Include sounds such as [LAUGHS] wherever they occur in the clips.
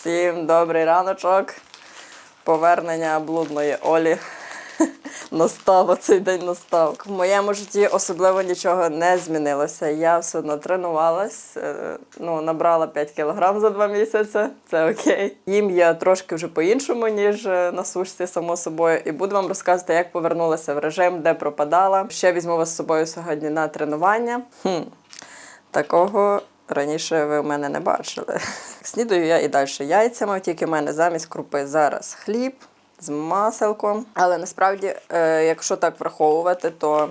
Всім добрий раночок. Повернення блудної Олі. [LAUGHS] Настав оцей день настав. В моєму житті особливо нічого не змінилося. Я все одно тренувалась, е, ну, набрала 5 кілограм за два місяці, це окей. Їм я трошки вже по-іншому, ніж е, на сушці, само собою. І буду вам розказувати, як повернулася в режим, де пропадала. Ще візьму вас з собою сьогодні на тренування. Хм. Такого раніше ви в мене не бачили. [LAUGHS] Снідаю я і далі яйцями, тільки в мене замість крупи зараз хліб з маселком. Але насправді, е, якщо так враховувати, то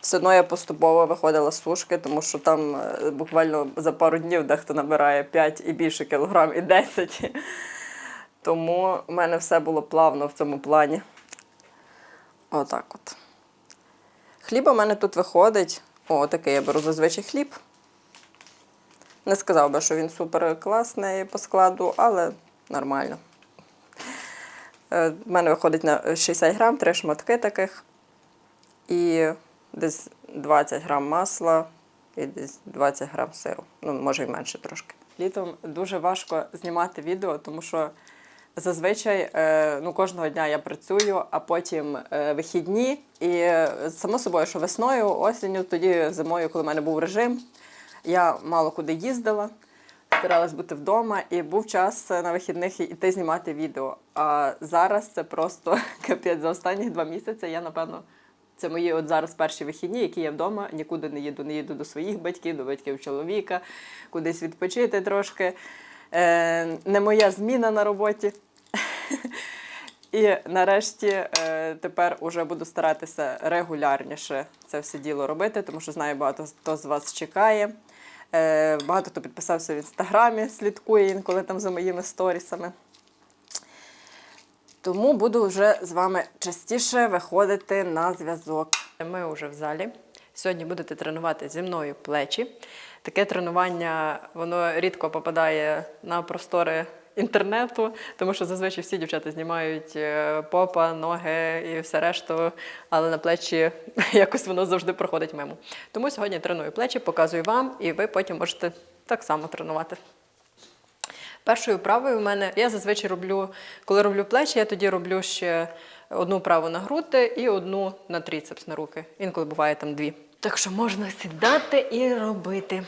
все одно я поступово виходила з сушки, тому що там е, буквально за пару днів дехто набирає 5 і більше кілограм, і 10. [LAUGHS] Тому в мене все було плавно в цьому плані. Отак от. Хліб у мене тут виходить. О, такий я беру зазвичай хліб. Не сказав би, що він супер класний по складу, але нормально. Е, В мене виходить на 60 грам, три шматки таких. І десь 20 грам масла і десь 20 грам сиру. Ну, може і менше трошки. Літом дуже важко знімати відео, тому що зазвичай е, ну, кожного дня я працюю, а потім е, вихідні. І е, само собою, що весною, осінню, тоді зимою, коли в мене був режим, я мало куди їздила, старалась бути вдома, і був час на вихідних іти знімати відео. А зараз це просто [LAUGHS] капець. За останні два місяці я, напевно, це мої от зараз перші вихідні, які я вдома, нікуди не їду. Не їду до своїх батьків, до батьків чоловіка, кудись відпочити трошки. Е, не моя зміна на роботі. [LAUGHS] І нарешті е, тепер уже буду старатися регулярніше це все діло робити, тому що знаю, багато хто з вас чекає. Е, багато хто підписався в інстаграмі, слідкує інколи там за моїми сторісами. Тому буду вже з вами частіше виходити на зв'язок. Ми вже в залі. Сьогодні будете тренувати зі мною плечі. Таке тренування воно рідко попадає на простори інтернету, тому що зазвичай всі дівчата знімають е, попа, ноги і все решту, але на плечі [LAUGHS] якось воно завжди проходить мимо. Тому сьогодні треную плечі, показую вам, і ви потім можете так само тренувати. Першою вправою в мене я зазвичай роблю, коли роблю плечі, я тоді роблю ще одну вправу на груди і одну на тріцепс на руки. Інколи буває там дві. Так що можна сідати і робити.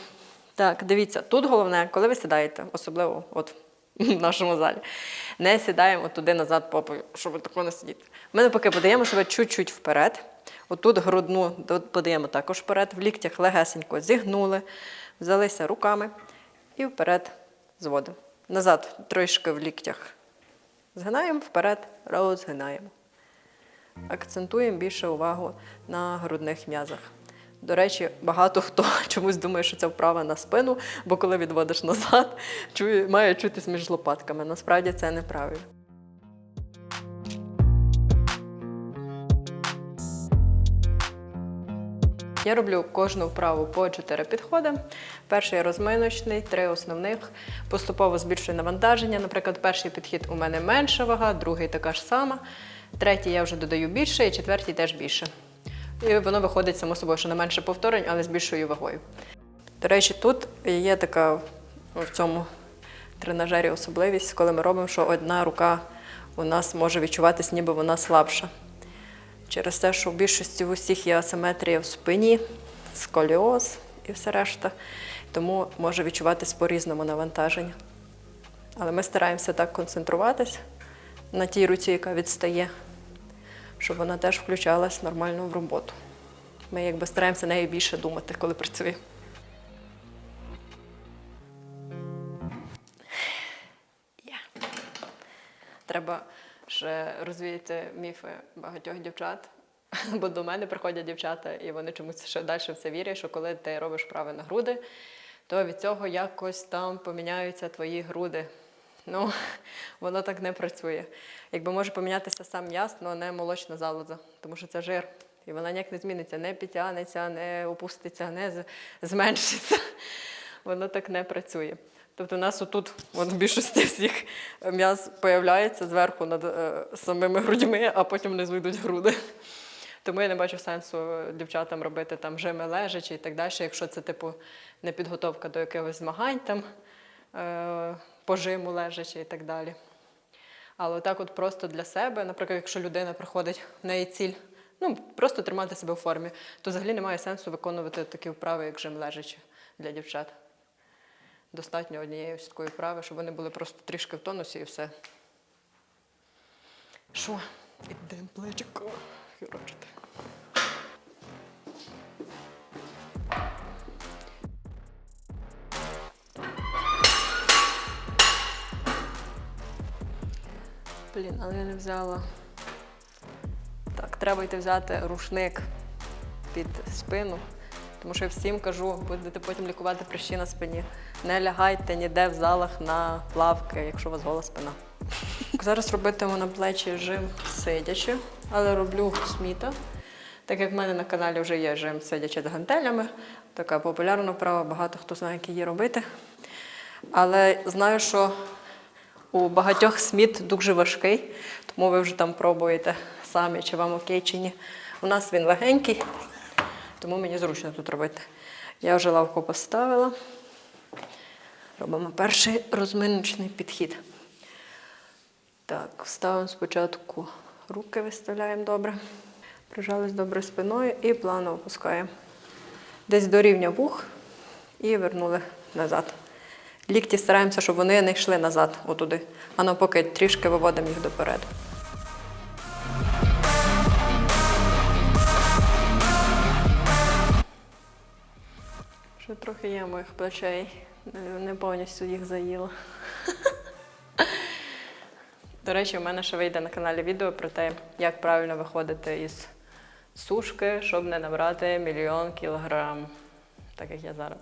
Так, дивіться, тут головне, коли ви сідаєте, особливо от [LAUGHS] в нашому залі, не сідаємо туди назад попою, щоб тако не сидіти. Ми навпаки подаємо себе чуть-чуть вперед. Отут грудну подаємо також вперед, в ліктях легесенько зігнули, взялися руками і вперед зводимо. Назад трішки в ліктях згинаємо, вперед розгинаємо. Акцентуємо більше увагу на грудних м'язах. До речі, багато хто [LAUGHS] чомусь думає, що це вправа на спину, бо коли відводиш назад, [LAUGHS] чує, має чутись між лопатками. Насправді це неправильно. Я роблю кожну вправу по 4 підходи. Перший розминочний, три основних. Поступово збільшую навантаження. Наприклад, перший підхід у мене менша вага, другий така ж сама. Третій я вже додаю більше, і четвертій теж більше. І воно виходить само собою, що не менше повторень, але з більшою вагою. До речі, тут є така в цьому тренажері особливість, коли ми робимо, що одна рука у нас може відчуватись, ніби вона слабша. Через те, що в більшості в усіх є асиметрія в спині, сколіоз і все решта. Тому може відчуватись по-різному навантаження. Але ми стараємося так концентруватись на тій руці, яка відстає, щоб вона теж включалась нормально в роботу. Ми якби стараємося нею більше думати, коли працюємо. Треба ще розвіяти міфи багатьох дівчат. [LAUGHS] Бо до мене приходять дівчата, і вони чомусь ще далі в це вірять, що коли ти робиш вправи на груди, то від цього якось там поміняються твої груди. Ну, [LAUGHS] воно так не працює. Якби може помінятися сам м'яз, але не молочна залоза, тому що це жир. І вона ніяк не зміниться, не підтягнеться, не опуститься, не зменшиться. [LAUGHS] Воно так не працює. Тобто у нас отут от в більшості всіх м'яз появляється зверху над е, самими грудьми, а потім внизу йдуть груди. Тому я не бачу сенсу дівчатам робити там жими лежачі і так далі, якщо це типу не підготовка до якихось змагань там. Е, пожиму лежачи і так далі. Але так от просто для себе, наприклад, якщо людина приходить, в неї ціль, ну просто тримати себе в формі, то взагалі немає сенсу виконувати такі вправи, як жим лежачи для дівчат. Достатньо однієї ось такої вправи, щоб вони були просто трішки в тонусі і все. Що? Ідемо плечико хірочити. Блін, але я не взяла. Так, треба йти взяти рушник під спину. Тому що я всім кажу, будете потім лікувати прищі на спині. Не лягайте ніде в залах на лавки, якщо у вас гола спина. Зараз робитиму на плечі жим сидячи, але роблю сміта. Так як в мене на каналі вже є жим сидячи з гантелями, така популярна вправа, багато хто знає, як її робити. Але знаю, що у багатьох сміт дуже важкий, тому ви вже там пробуєте самі, чи вам окей, чи ні. У нас він легенький, тому мені зручно тут робити. Я вже лавку поставила. Робимо перший розминочний підхід. Так, ставимо спочатку руки, виставляємо добре. Прижались добре спиною і плавно опускаємо. Десь до рівня вух і вернули назад. Лікті стараємося, щоб вони не йшли назад, отуди, а навпаки трішки виводимо їх допереду. Ще трохи є моїх плечей, не повністю їх заїла. [LAUGHS] До речі, у мене ще вийде на каналі відео про те, як правильно виходити із сушки, щоб не набрати мільйон кілограм. Так як я зараз.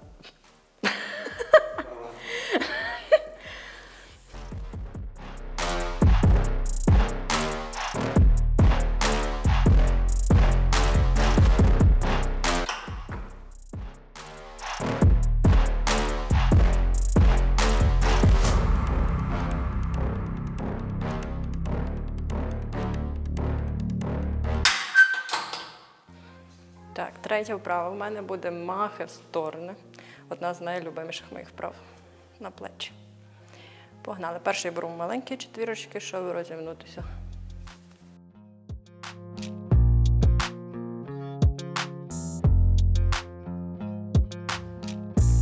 Третя вправа. У мене буде махи в сторони. Одна з найлюбиміших моїх вправ на плечі. Погнали. Перший беру маленькі четвірочки, щоб розімнутися.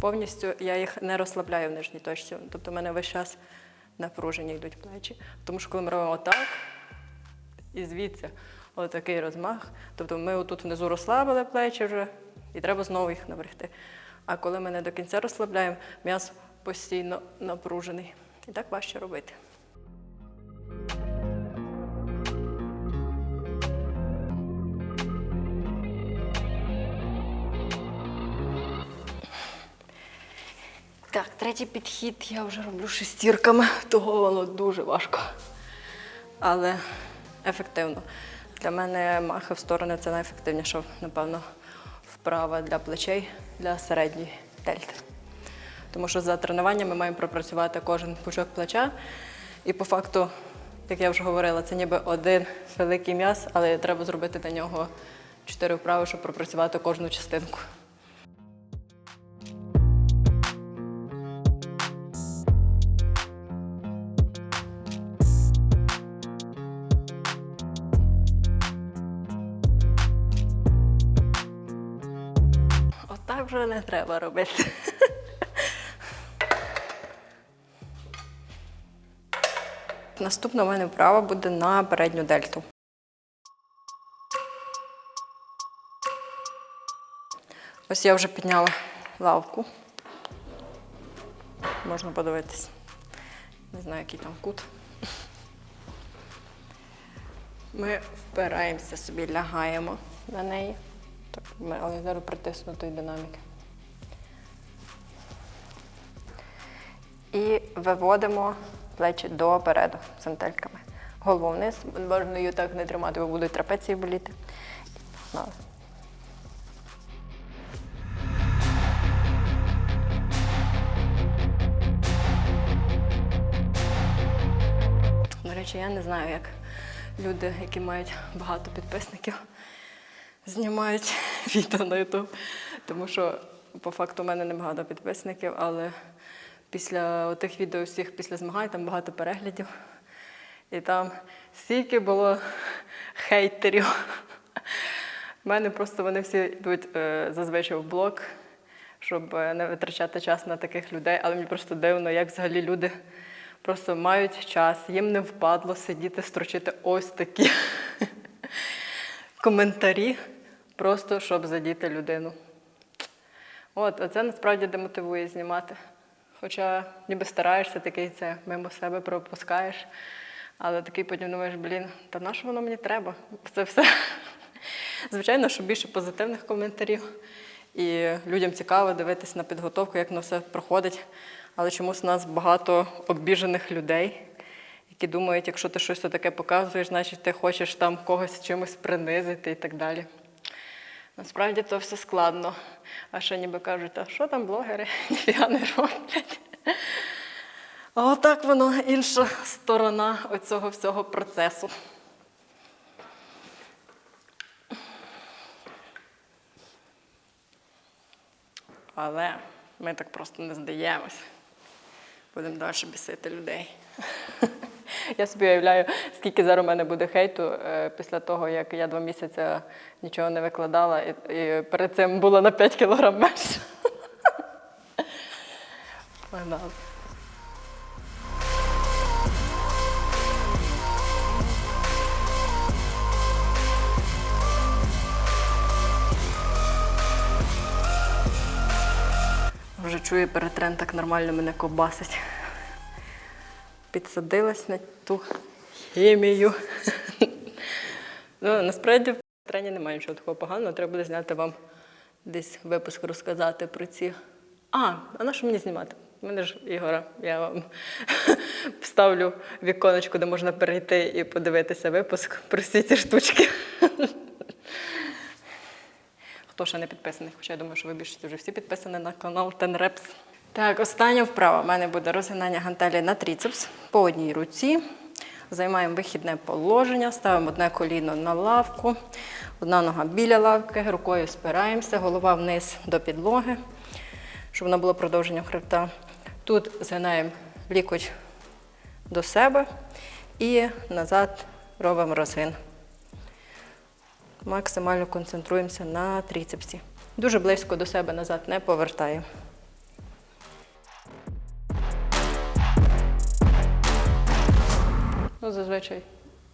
Повністю я їх не розслабляю в нижній точці. Тобто в мене весь час напружені йдуть плечі. Тому що коли ми робимо отак, і звідси отакий розмах. Тобто ми отут внизу розслабили плечі вже, і треба знову їх напрягти. А коли ми не до кінця розслабляємо, м'яз постійно напружений. І так важче робити. Так, третій підхід я вже роблю шестірками, [LAUGHS] того воно дуже важко. Але ефективно. Для мене махи в сторони це найефективніша, напевно, вправа для плечей для середньої дельти. Тому що за тренуванням ми маємо пропрацювати кожен пучок плеча. І по факту, як я вже говорила, це ніби один великий м'яз, але треба зробити на нього чотири вправи, щоб пропрацювати кожну частинку. Не треба робити. Наступна у мене вправа буде на передню дельту. Ось я вже підняла лавку. Можна подивитись. Не знаю, який там кут. Ми впираємося собі, лягаємо на неї. Так, але зараз притиснутої динаміки. Виводимо плечі допереду сантельками. Голову вниз. Можна її так не тримати, бо будуть трапеції боліти. Погнали. До речі, я не знаю, як люди, які мають багато підписників, знімають [LAUGHS] відео на YouTube. Тому що по факту у мене небагато підписників, але після тих відео всіх після змагань, там багато переглядів. І там стільки було хейтерів. У мене просто вони всі йдуть е, зазвичай в блог, щоб е, не витрачати час на таких людей. Але мені просто дивно, як взагалі люди просто мають час, їм не впадло сидіти, строчити ось такі коментарі, просто щоб задіти людину. От, це насправді демотивує знімати. Хоча ніби стараєшся, такий це мимо себе пропускаєш. Але такий потім думаєш, блін, та на що воно мені треба? Це все. Звичайно, що більше позитивних коментарів. І людям цікаво дивитися на підготовку, як воно все проходить. Але чомусь у нас багато обіжених людей, які думають, якщо ти щось таке показуєш, значить ти хочеш там когось чимось принизити і так далі. Насправді то все складно. А ще ніби кажуть, а що там блогери [LAUGHS] ніфіга не роблять. А отак воно інша сторона оцього всього процесу. Але ми так просто не здаємось. Будемо далі бісити людей. [LAUGHS] Я собі уявляю, скільки зараз у мене буде хейту е, після того, як я два місяці нічого не викладала, і, і перед цим було на 5 кілограм менше. Вже чую, перетрен так нормально мене ковбасить. Підсадилась на ту хімію. ну, насправді в трені немає нічого такого поганого. Треба буде зняти вам десь випуск розказати про ці. А, а на що мені знімати? У мене ж Ігора, я вам [LAUGHS] вставлю віконечко, де можна перейти і подивитися випуск про всі ці штучки. Хто ще не підписаний, хоча я думаю, що ви більшість вже всі підписані на канал Тенрепс. Так, остання вправа. У мене буде розгинання гантелі на тріцепс по одній руці. Займаємо вихідне положення, ставимо одне коліно на лавку, одна нога біля лавки, рукою спираємося, голова вниз до підлоги, щоб вона була продовженням хребта. Тут згинаємо лікоть до себе і назад робимо розгин. Максимально концентруємося на тріцепсі. Дуже близько до себе назад не повертаємо. Ну, зазвичай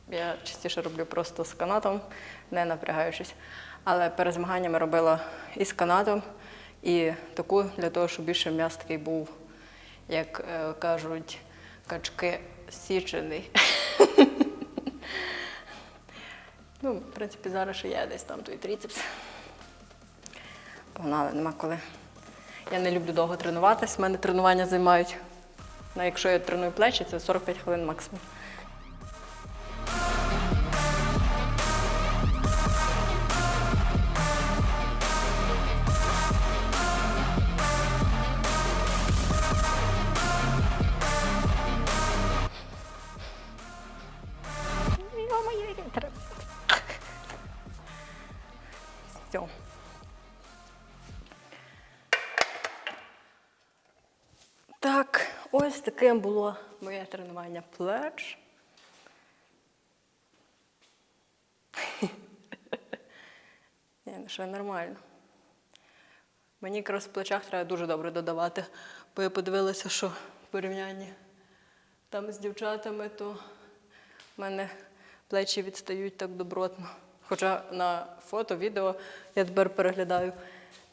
я частіше роблю просто з канатом, не напрягаючись. Але перед змаганнями робила і з канатом, і таку для того, щоб більше м'яс такий був, як е, кажуть, качки січений. [LAUGHS] Ну, в принципі, зараз ще є десь там той тріцепс. Погнали, нема коли. Я не люблю довго тренуватись, в мене тренування займають. Ну, якщо я треную плечі, це 45 хвилин максимум. Так, ось таким було моє тренування плеч. Ні, ну що нормально. Мені якраз в плечах треба дуже добре додавати, бо я подивилася, що в порівнянні там з дівчатами, то в мене плечі відстають так добротно. Хоча на фото, відео я тепер переглядаю,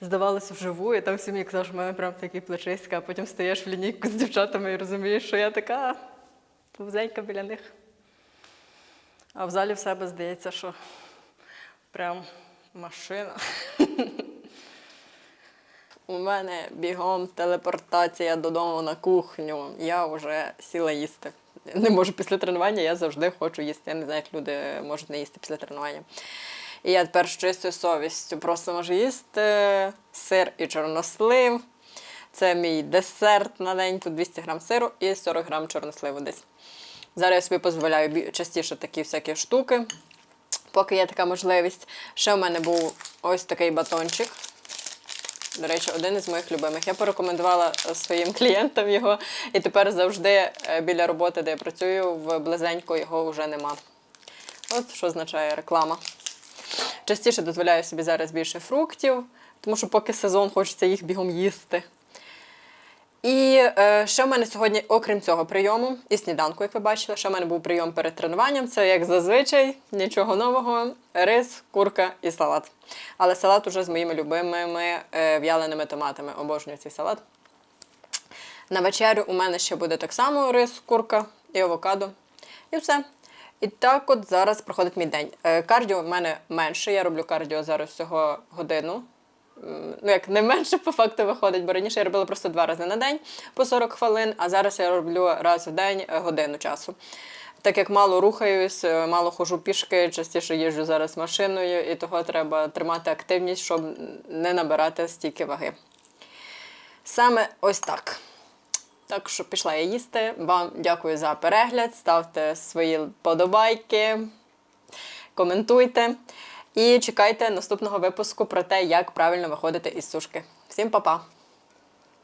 здавалося вживу, і там всі мені казали, що в мене прям такі плечиська, а потім стаєш в лінійку з дівчатами і розумієш, що я така вузенька біля них. А в залі в себе здається, що прям машина. [LAUGHS] У мене бігом телепортація додому на кухню. Я вже сіла їсти. Не можу після тренування, я завжди хочу їсти. Я не знаю, як люди можуть не їсти після тренування. І я тепер з чистою совістю просто можу їсти сир і чорнослив. Це мій десерт на день. Тут 200 грам сиру і 40 грам чорносливу десь. Зараз я собі дозволяю частіше такі всякі штуки, поки є така можливість. Ще в мене був ось такий батончик. До речі, один із моїх любимих. Я порекомендувала своїм клієнтам його, і тепер завжди е, біля роботи, де я працюю, в близенько його вже нема. От що означає реклама. Частіше дозволяю собі зараз більше фруктів, тому що поки сезон хочеться їх бігом їсти. І е, ще в мене сьогодні, окрім цього прийому і сніданку, як ви бачили, ще в мене був прийом перед тренуванням. Це як зазвичай, нічого нового, рис, курка і салат. Але салат уже з моїми любимими е, в'яленими томатами. Обожнюю цей салат. На вечерю у мене ще буде так само рис, курка і авокадо. І все. І так от зараз проходить мій день. Е, Кардіо в мене менше. Я роблю кардіо зараз всього годину. Ну, як не менше по факту виходить, бо раніше я робила просто два рази на день по 40 хвилин, а зараз я роблю раз в день е, годину часу. Так як мало рухаюсь, е, мало ходжу пішки, частіше їжджу зараз машиною, і того треба тримати активність, щоб не набирати стільки ваги. Саме ось так. Так що пішла я їсти. Вам дякую за перегляд. Ставте свої подобайки, коментуйте. І чекайте наступного випуску про те, як правильно виходити із сушки. Всім па-па!